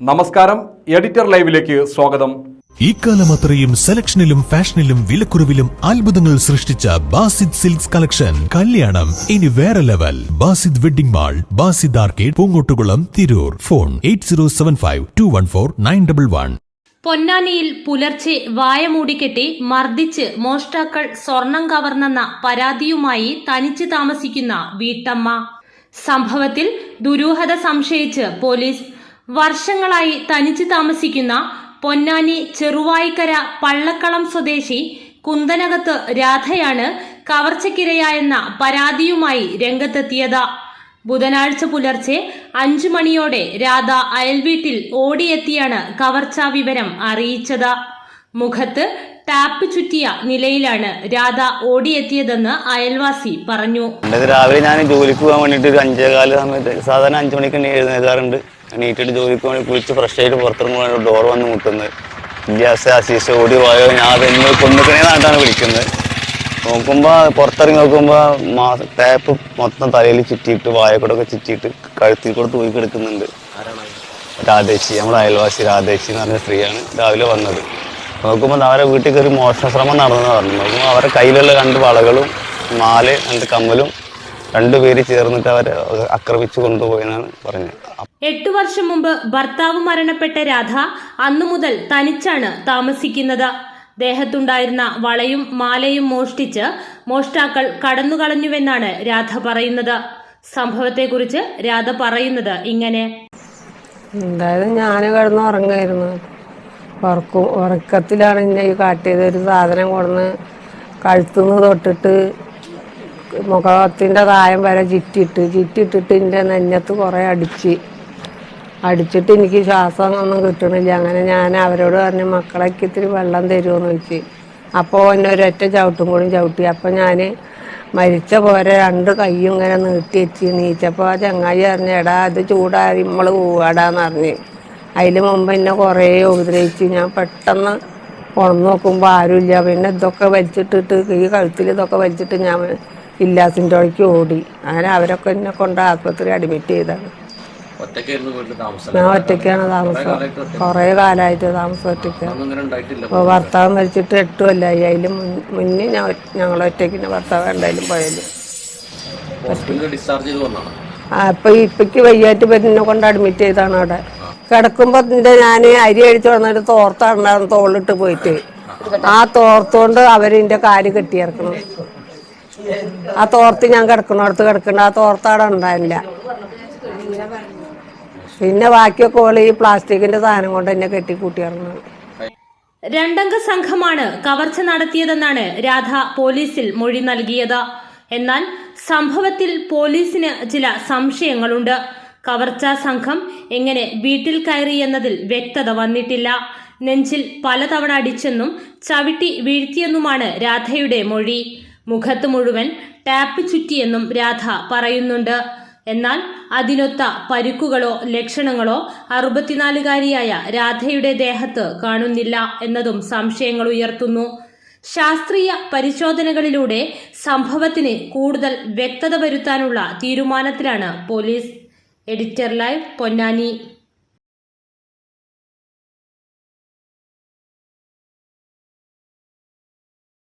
നമസ്കാരം എഡിറ്റർ ലൈവിലേക്ക് സ്വാഗതം. ഇക്കാലം അത്രയും സെലക്ഷനിലും ഫാഷനിലും വിലക്കുറവിലും അത്ഭുതങ്ങൾ സൃഷ്ടിച്ച ബാസിദ് സിൽക്സ് കളക്ഷൻ. കല്യാണം ഇനി വേറെ level. Basid wedding mall Basid arcade Poongottukulam Tirur. Phone eight zero seven five two one four nine double one. പൊന്നാനിയിൽ പുലർച്ചെ വായ മൂടിക്കെട്ടി മർദ്ദിച്ച് മോഷ്ടാക്കൾ സ്വർണം കവർന്നെന്ന പരാതിയുമായി തനിച്ച് താമസിക്കുന്ന വീട്ടമ്മ. സംഭവത്തിൽ ദുരൂഹത സംശയിച്ച് പോലീസ് വർഷങ്ങളായി തനിച്ച് താമസിക്കുന്ന പൊന്നാനി ചെറുവായിക്കര പള്ളക്കളം സ്വദേശി കുന്തനകത്ത് രാധയാണ് കവർച്ചയ്ക്കിരയായെന്ന പരാതിയുമായി രംഗത്തെത്തിയത്. ബുധനാഴ്ച പുലർച്ചെ അഞ്ചു മണിയോടെ രാധ അയൽവീട്ടിൽ ഓടിയെത്തിയാണ് കവർച്ചാ വിവരം അറിയിച്ചത്. മുഖത്ത് ടാപ്പ് ചുറ്റിയ നിലയിലാണ് രാധ ഓടിയെത്തിയതെന്ന് അയൽവാസി പറഞ്ഞു. രാവിലെ ഞാൻ ജോലിക്ക് പോകാൻ വേണ്ടിയിട്ട് ഒരു സമയത്ത് സാധാരണ അഞ്ചു മണിക്ക് എഴുന്നേക്കാറുണ്ട് എണീറ്റിട്ട് ജോലിക്ക് വേണ്ടി കുളിച്ച് ഫ്രഷ് ആയിട്ട് പുറത്തിറങ്ങുമ്പോൾ ഡോർ വന്ന് മുട്ടുന്നത്. ഗ്യാസ് ആശീസ് ഓടി പോയോ? ഞാൻ അതെന്ന് കൊന്നുക്കണേ നാട്ടാണ് വിളിക്കുന്നത്. നോക്കുമ്പോൾ പുറത്തിറങ്ങി നോക്കുമ്പോൾ മാ ടാപ്പ് മൊത്തം തലയിൽ ചുറ്റിയിട്ട് വായക്കൂടൊക്കെ ചുറ്റിയിട്ട് കഴുത്തിൽ കൂടെ തൂക്കി കിടക്കുന്നുണ്ട്. രാധേശി നമ്മുടെ അയൽവാസി രാധേശി എന്ന് പറഞ്ഞ സ്ത്രീയാണ് രാവിലെ വന്നത്. നോക്കുമ്പോൾ അവരെ വീട്ടിൽ കയറി മോഷണശ്രമം നടന്നെന്ന് പറഞ്ഞു നോക്കുമ്പോൾ അവരെ കയ്യിലുള്ള രണ്ട് വളകളും മാല രണ്ട് കമ്മലും രണ്ടുപേര് ചേർന്നിട്ട് അവരെ ആക്രമിച്ചു കൊണ്ടുപോയെന്നാണ് പറഞ്ഞത്. എട്ടു വർഷം മുമ്പ് ഭർത്താവ് മരണപ്പെട്ട രാധ അന്നു മുതൽ തനിച്ചാണ് താമസിക്കുന്നത്. ദേഹത്തുണ്ടായിരുന്ന വളയും മാലയും മോഷ്ടിച്ച് മോഷ്ടാക്കൾ കടന്നുകളഞ്ഞുവെന്നാണ് രാധ പറയുന്നത്. സംഭവത്തെക്കുറിച്ച് രാധ പറയുന്നത് ഇങ്ങനെ. എന്തായാലും ഞാൻ കിടന്ന് ഉറങ്ങായിരുന്നു ഉറക്കും ഉറക്കത്തിലാണ് എന്നെ ഈ കാട്ടിയത് ഒരു സാധനം കൊടുന്ന് കഴുത്തുനിന്ന് തൊട്ടിട്ട് മുഖത്തിന്റെ തായം വരെ ചിറ്റിട്ട് ചിറ്റിട്ടിട്ട് എന്റെ നെഞ്ഞത്ത് കുറേ അടിച്ച്. അടിച്ചിട്ട് എനിക്ക് ശ്വാസം ഒന്നും കിട്ടണില്ല. അങ്ങനെ ഞാൻ അവരോട് പറഞ്ഞു മക്കളേക്ക് ഇത്തിരി വെള്ളം തരുമെന്ന് ചോദിച്ചു. അപ്പോൾ എന്നെ ഒരൊറ്റ ചവിട്ടും കൂടി ചവിട്ടി. അപ്പോൾ ഞാൻ മരിച്ച പോലെ രണ്ട് കൈയും ഇങ്ങനെ നീട്ടി വെച്ച് നീച്ചപ്പോൾ ആ ചങ്ങായി പറഞ്ഞു എടാ അത് ചൂടാറി നമ്മൾ പോവാടാന്ന് പറഞ്ഞ്. അതിന് മുമ്പ് എന്നെ കുറേ ഉപദ്രവിച്ച്. ഞാൻ പെട്ടെന്ന് ഉണർന്നു നോക്കുമ്പോൾ ആരുമില്ല. പിന്നെ ഇതൊക്കെ വലിച്ചിട്ടിട്ട് ഈ കഴുത്തിൽ ഇതൊക്കെ വലിച്ചിട്ട് ഞാൻ ഇല്ലാസിന്റെ വഴിക്ക് ഓടി. അങ്ങനെ അവരൊക്കെ എന്നെ കൊണ്ട് ആസ്പത്രി അഡ്മിറ്റ് ചെയ്താണ്. ഞാൻ ഒറ്റയ്ക്കാണ് താമസം. കുറേ കാലമായിട്ട് താമസം ഒറ്റയ്ക്കാണ്. അപ്പോൾ ഭർത്താവ് മരിച്ചിട്ട് എട്ട് കൊല്ലമായി അതിൽ മുന്നേ ഞാൻ ഞങ്ങൾ ഒറ്റയ്ക്ക് ഭർത്താവ് എന്തായാലും പോയത് ആ ഇപ്പം ഇപ്പക്ക് വയ്യാറ്റ് പെണ്ണിനെ കൊണ്ട് അഡ്മിറ്റ് ചെയ്താണ് അവിടെ. കിടക്കുമ്പോ എന്റെ ഞാൻ അരി അഴിച്ചു വന്നിട്ട് തോർത്താണ് തോളിട്ട് പോയിട്ട്. ആ തോർത്തുകൊണ്ട് അവരിന്റെ കാൽ കെട്ടിയിറക്കണം ആ തോർത്ത് ഞാൻ കിടക്കണോടത്ത് കിടക്കണ്ട. ആ തോർത്താടെ ഉണ്ടായില്ല. പിന്നെ ബാക്കിയൊക്കെ ഓൾ ഈ പ്ലാസ്റ്റിക്കിന്റെ സാധനം കൊണ്ട് എന്നെ കെട്ടി കൂട്ടിയിറങ്ങുന്നത് രണ്ടംഗ സംഘമാണ് കവർച്ച നടത്തിയതെന്നാണ് രാധ പോലീസിൽ മൊഴി നൽകിയത്. എന്നാൽ സംഭവത്തിൽ പോലീസിന് ചില സംശയങ്ങളുണ്ട്. കവർച്ചാ സംഘം എങ്ങനെ വീട്ടിൽ കയറി എന്നതിൽ വ്യക്തത വന്നിട്ടില്ല. നെഞ്ചിൽ പലതവണ അടിച്ചെന്നും ചവിട്ടി വീഴ്ത്തിയെന്നുമാണ് രാധയുടെ മൊഴി. മുഖത്ത് മുഴുവൻ ടാപ്പ് ചുറ്റിയെന്നും രാധ പറയുന്നുണ്ട്. എന്നാൽ അതിനൊത്ത പരുക്കുകളോ ലക്ഷണങ്ങളോ അറുപത്തിനാലുകാരിയായ രാധയുടെ ദേഹത്ത് കാണുന്നില്ല എന്നതും സംശയങ്ങൾ ഉയർത്തുന്നു. ശാസ്ത്രീയ പരിശോധനകളിലൂടെ സംഭവത്തിന് കൂടുതൽ വ്യക്തത വരുത്താനുള്ള തീരുമാനത്തിലാണ് പോലീസ്. Editor live Ponnani.